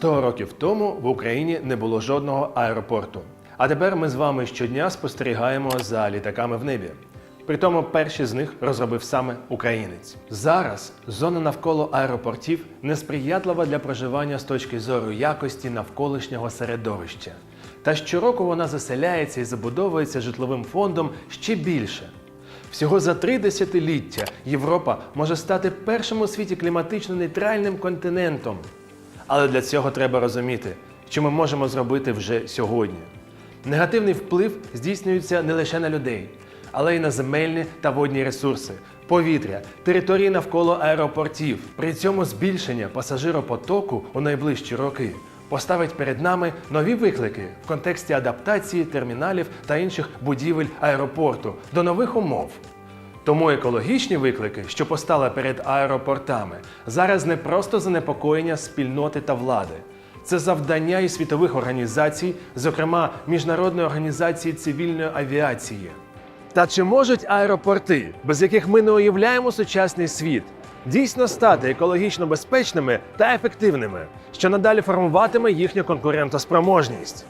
Сто років тому в Україні не було жодного аеропорту. А тепер ми з вами щодня спостерігаємо за літаками в небі. Притому перші з них розробив саме українець. Зараз зона навколо аеропортів несприятлива для проживання з точки зору якості навколишнього середовища. Та щороку вона заселяється і забудовується житловим фондом ще більше. Всього за три десятиліття Європа може стати першим у світі кліматично нейтральним континентом. Але для цього треба розуміти, що ми можемо зробити вже сьогодні. Негативний вплив здійснюється не лише на людей, але й на земельні та водні ресурси, повітря, території навколо аеропортів. При цьому збільшення пасажиропотоку у найближчі роки поставить перед нами нові виклики в контексті адаптації терміналів та інших будівель аеропорту до нових умов. Тому екологічні виклики, що постали перед аеропортами, зараз не просто занепокоєння спільноти та влади. Це завдання і світових організацій, зокрема Міжнародної організації цивільної авіації. Та чи можуть аеропорти, без яких ми не уявляємо сучасний світ, дійсно стати екологічно безпечними та ефективними, що надалі формуватиме їхню конкурентоспроможність?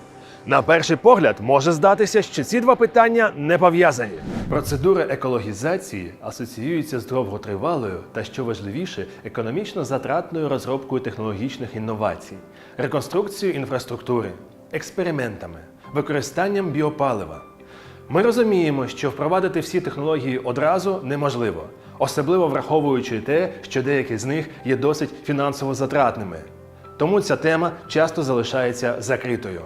На перший погляд може здатися, що ці два питання не пов'язані. Процедура екологізації асоціюється з довготривалою та, що важливіше, економічно затратною розробкою технологічних інновацій, реконструкцією інфраструктури, експериментами, використанням біопалива. Ми розуміємо, що впровадити всі технології одразу неможливо, особливо враховуючи те, що деякі з них є досить фінансово затратними. Тому ця тема часто залишається закритою.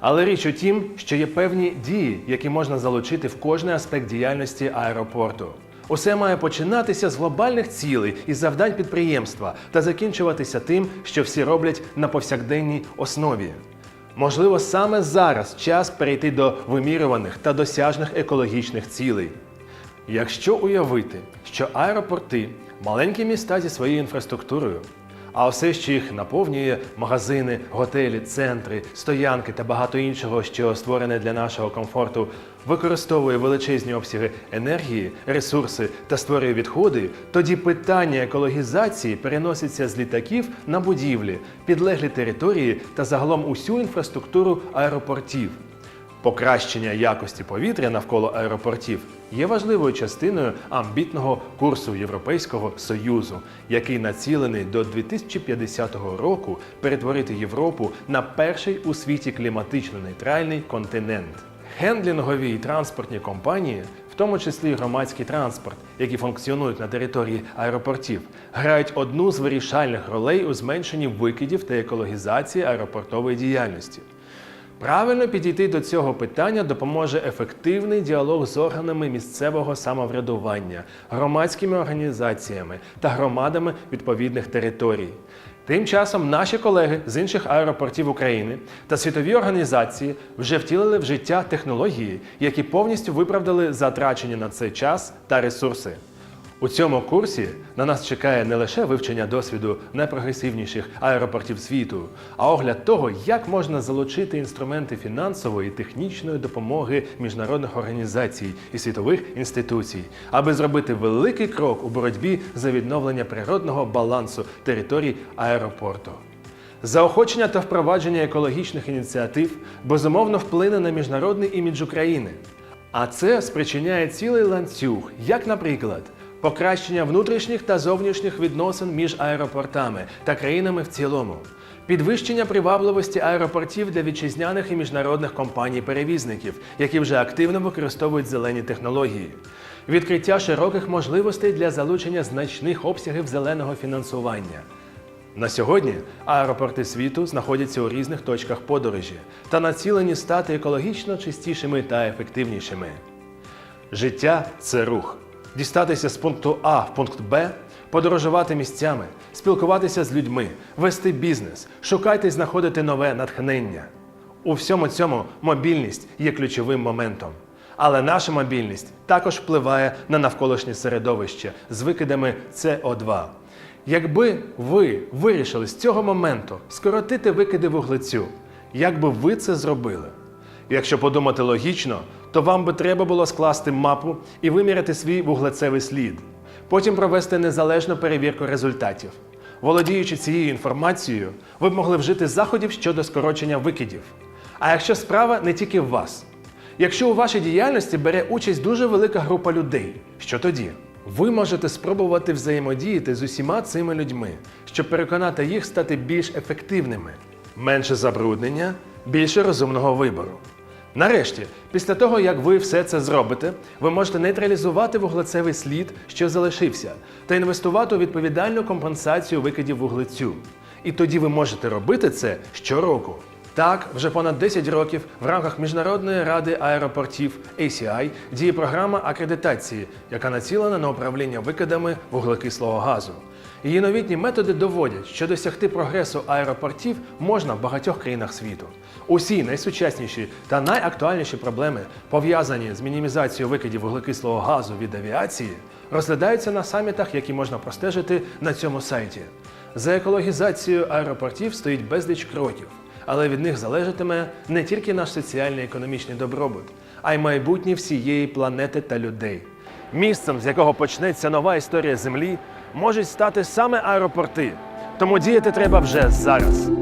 Але річ у тім, що є певні дії, які можна залучити в кожний аспект діяльності аеропорту. Усе має починатися з глобальних цілей і завдань підприємства та закінчуватися тим, що всі роблять на повсякденній основі. Можливо, саме зараз час перейти до вимірюваних та досяжних екологічних цілей. Якщо уявити, що аеропорти маленькі міста зі своєю інфраструктурою, а все, що їх наповнює магазини, готелі, центри, стоянки та багато іншого, що створене для нашого комфорту, використовує величезні обсяги енергії, ресурси та створює відходи, тоді питання екологізації переноситься з літаків на будівлі, підлеглі території та загалом усю інфраструктуру аеропортів. Покращення якості повітря навколо аеропортів є важливою частиною амбітного курсу Європейського союзу, який націлений до 2050 року перетворити Європу на перший у світі кліматично нейтральний континент. Хендлінгові і транспортні компанії, в тому числі громадський транспорт, які функціонують на території аеропортів, грають одну з вирішальних ролей у зменшенні викидів та екологізації аеропортової діяльності. Правильно підійти до цього питання допоможе ефективний діалог з органами місцевого самоврядування, громадськими організаціями та громадами відповідних територій. Тим часом наші колеги з інших аеропортів України та світові організації вже втілили в життя технології, які повністю виправдали затрачені на це час та ресурси. У цьому курсі на нас чекає не лише вивчення досвіду найпрогресивніших аеропортів світу, а огляд того, як можна залучити інструменти фінансової і технічної допомоги міжнародних організацій і світових інституцій, аби зробити великий крок у боротьбі за відновлення природного балансу територій аеропорту. Заохочення та впровадження екологічних ініціатив безумовно вплине на міжнародний імідж України. А це спричиняє цілий ланцюг, як, наприклад, покращення внутрішніх та зовнішніх відносин між аеропортами та країнами в цілому, підвищення привабливості аеропортів для вітчизняних і міжнародних компаній-перевізників, які вже активно використовують зелені технології, відкриття широких можливостей для залучення значних обсягів зеленого фінансування. На сьогодні аеропорти світу знаходяться у різних точках подорожі та націлені стати екологічно чистішими та ефективнішими. Життя це рух. Дістатися з пункту А в пункт Б, подорожувати місцями, спілкуватися з людьми, вести бізнес, шукати і знаходити нове натхнення. У всьому цьому мобільність є ключовим моментом. Але наша мобільність також впливає на навколишнє середовище з викидами СО2. Якби ви вирішили з цього моменту скоротити викиди вуглецю, як би ви це зробили? Якщо подумати логічно, то вам би треба було скласти мапу і виміряти свій вуглецевий слід. Потім провести незалежну перевірку результатів. Володіючи цією інформацією, ви б могли вжити заходів щодо скорочення викидів. А якщо справа не тільки в вас, якщо у вашій діяльності бере участь дуже велика група людей, що тоді? Ви можете спробувати взаємодіяти з усіма цими людьми, щоб переконати їх стати більш ефективними, менше забруднення, більше розумного вибору. Нарешті, після того, як ви все це зробите, ви можете нейтралізувати вуглецевий слід, що залишився, та інвестувати у відповідальну компенсацію викидів вуглецю. І тоді ви можете робити це щороку. Так, вже понад 10 років в рамках Міжнародної ради аеропортів ACI діє програма акредитації, яка націлена на управління викидами вуглекислого газу. Її новітні методи доводять, що досягти прогресу аеропортів можна в багатьох країнах світу. Усі найсучасніші та найактуальніші проблеми, пов'язані з мінімізацією викидів вуглекислого газу від авіації, розглядаються на самітах, які можна простежити на цьому сайті. За екологізацією аеропортів стоїть безліч кроків, але від них залежатиме не тільки наш соціальний і економічний добробут, а й майбутнє всієї планети та людей. Місцем, з якого почнеться нова історія Землі, можуть стати саме аеропорти. Тому діяти треба вже зараз.